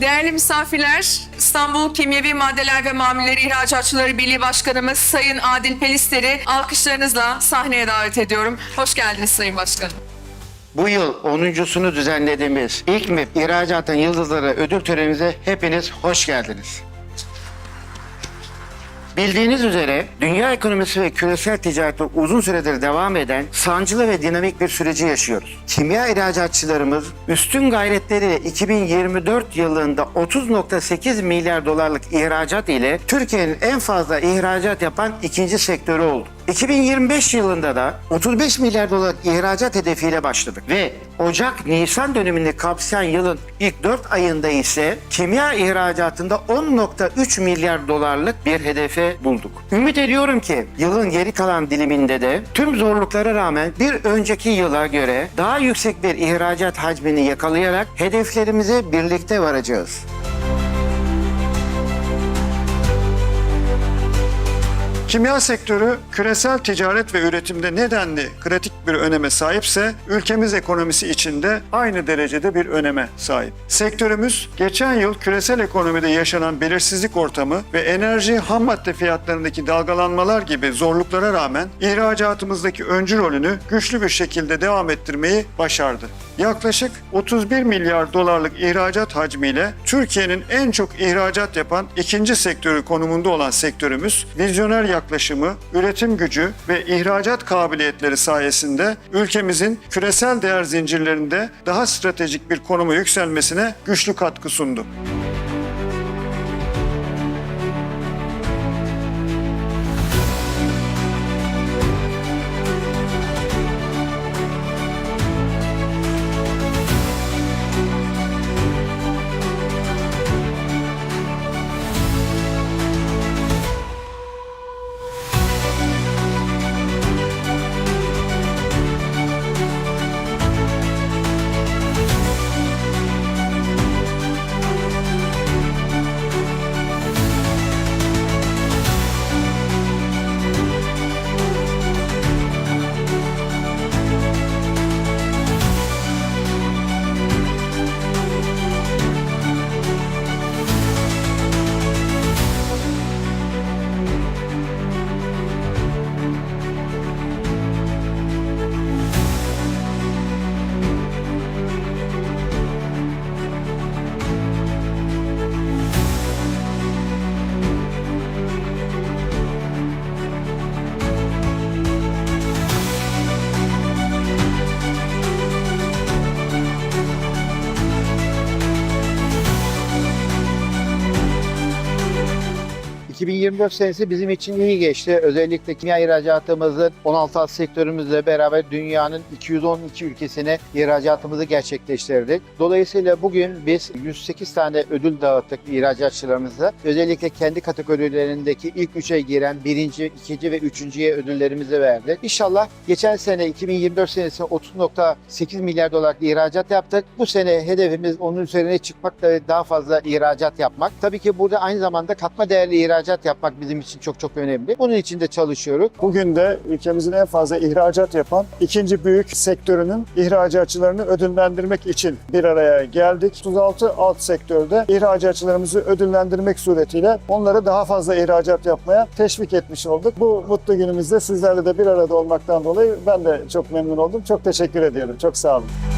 Değerli misafirler, İstanbul Kimyevi Maddeler ve Mamulleri İhracatçıları Birliği Başkanımız Sayın Adil Pelister'i alkışlarınızla sahneye davet ediyorum. Hoş geldiniz Sayın Başkanım. Bu yıl 10.sunu düzenlediğimiz ilk MİP İhracatın Yıldızları ödül törenimize hepiniz hoş geldiniz. Bildiğiniz üzere dünya ekonomisi ve küresel ticarette uzun süredir devam eden sancılı ve dinamik bir süreci yaşıyoruz. Kimya ihracatçılarımız üstün gayretleriyle 2024 yılında 30.8 milyar dolarlık ihracat ile Türkiye'nin en fazla ihracat yapan ikinci sektörü oldu. 2025 yılında da 35 milyar dolar ihracat hedefiyle başladık ve Ocak-Nisan dönemini kapsayan yılın ilk 4 ayında ise kimya ihracatında 10.3 milyar dolarlık bir hedefe bulduk. Ümit ediyorum ki yılın geri kalan diliminde de tüm zorluklara rağmen bir önceki yıla göre daha yüksek bir ihracat hacmini yakalayarak hedeflerimize birlikte varacağız. Kimya sektörü küresel ticaret ve üretimde nedenli kritik bir öneme sahipse ülkemiz ekonomisi içinde aynı derecede bir öneme sahip. Sektörümüz geçen yıl küresel ekonomide yaşanan belirsizlik ortamı ve enerji ham madde fiyatlarındaki dalgalanmalar gibi zorluklara rağmen ihracatımızdaki öncü rolünü güçlü bir şekilde devam ettirmeyi başardı. Yaklaşık 31 milyar dolarlık ihracat hacmiyle Türkiye'nin en çok ihracat yapan ikinci sektörü konumunda olan sektörümüz vizyoner yaklaşımı, üretim gücü ve ihracat kabiliyetleri sayesinde ülkemizin küresel değer zincirlerinde daha stratejik bir konuma yükselmesine güçlü katkı sundu. ...2024 senesi bizim için iyi geçti. Özellikle kimya ihracatımızın 16 alt sektörümüzle beraber dünyanın 212 ülkesine ihracatımızı gerçekleştirdik. Dolayısıyla bugün biz 108 tane ödül dağıttık ihracatçılarımıza. Özellikle kendi kategorilerindeki ilk üçe giren birinci, ikinci ve üçüncüye ödüllerimizi verdik. İnşallah geçen sene 2024 senesi 30.8 milyar dolarlık ihracat yaptık. Bu sene hedefimiz onun üzerine çıkmak ve daha fazla ihracat yapmak. Tabii ki burada aynı zamanda katma değerli ihracat yapmak bizim için çok çok önemli. Bunun için de çalışıyoruz. Bugün de ülkemizin en fazla ihracat yapan ikinci büyük sektörünün ihracatçılarını ödüllendirmek için bir araya geldik. 36 alt sektörde ihracatçılarımızı ödüllendirmek suretiyle onları daha fazla ihracat yapmaya teşvik etmiş olduk. Bu mutlu günümüzde sizlerle de bir arada olmaktan dolayı ben de çok memnun oldum. Çok teşekkür ediyorum. Çok sağ olun.